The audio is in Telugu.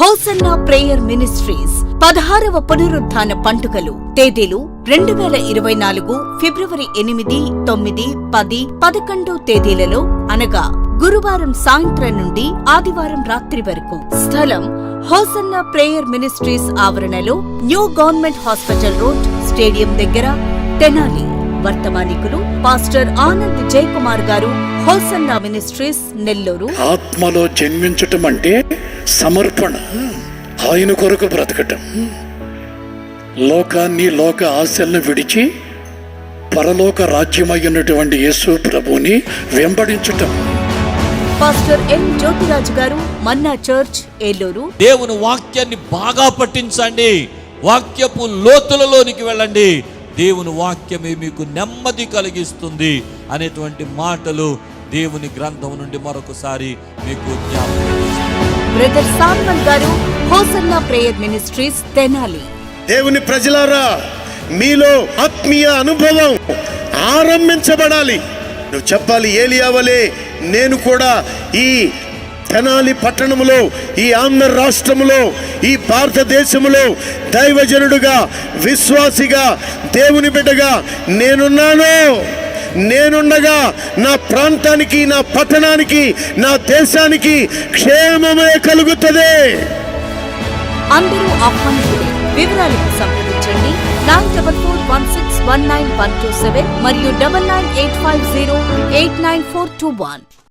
హోసన్నా ప్రేయర్ మినిస్ట్రీస్ పదహారవ పునరుత్థాన పండుగలు తేదీలు రెండు వేల ఇరవై నాలుగు ఫిబ్రవరి ఎనిమిది తొమ్మిది పది పదకొండు తేదీలలో అనగా గురువారం సాయంత్రం నుండి ఆదివారం రాత్రి వరకు. స్థలం హోసన్నా ప్రేయర్ మినిస్ట్రీస్ ఆవరణలో new government hospital road stadium దగ్గర తెనాలి. వర్తమానికులు పాస్టర్ ఆనంద్ జయకుమార్ గారు హోసన్నా మినిస్ట్రీస్ నెల్లూరు. ఆత్మలో జన్మించటం అంటే సమర్పణ. ఆయన కొరకు బ్రతకటం. లోకాన్ని లోక ఆశలను విడిచి పరలోక రాజ్యమయ్యున్నటువంటి యేసు ప్రభుని వెంబడించటం. పాస్టర్ ఎం జ్యోతిరాజు గారు మన్నా చర్చ్ ఏలూరు. దేవుని వాక్యాన్ని బాగా పఠించండి. వాక్యపు లోతులలోనికి వెళ్ళండి. దేవుని వాక్యమే మీకు నెమ్మది కలిగిస్తుంది అనేటువంటి మాటలు దేవుని గ్రంథం నుండి మరొకసారి మీకు. బ్రదర్ సాల్మన్ గారు హోసన్నా ప్రేయర్ మినిస్ట్రీస్ తెనాలి దేవుని ప్రజలారా మీలో ఆత్మీయ అనుభవం ఆరంభించబడాలి నువ్వు చెప్పాలి ఏలియా వలె నేను కూడా ఈ తెనాలి పట్టణములో ఈ ఆంధ్ర రాష్ట్రములో ఈ భారతదేశములో దైవజనుడుగా విశ్వాసిగా దేవుని బిడ్డగా నేనున్నాను. నేనుండగా నా ప్రాంతానికి నా పట్టణానికి నా దేశానికి క్షేమమే కలుగుతుంది. అందరూ ఆహ్వానితులే వివరాలకు సంప్రదించండి. Nine double four one six one nine one two seven మరియు double nine eight five zero eight nine four two one.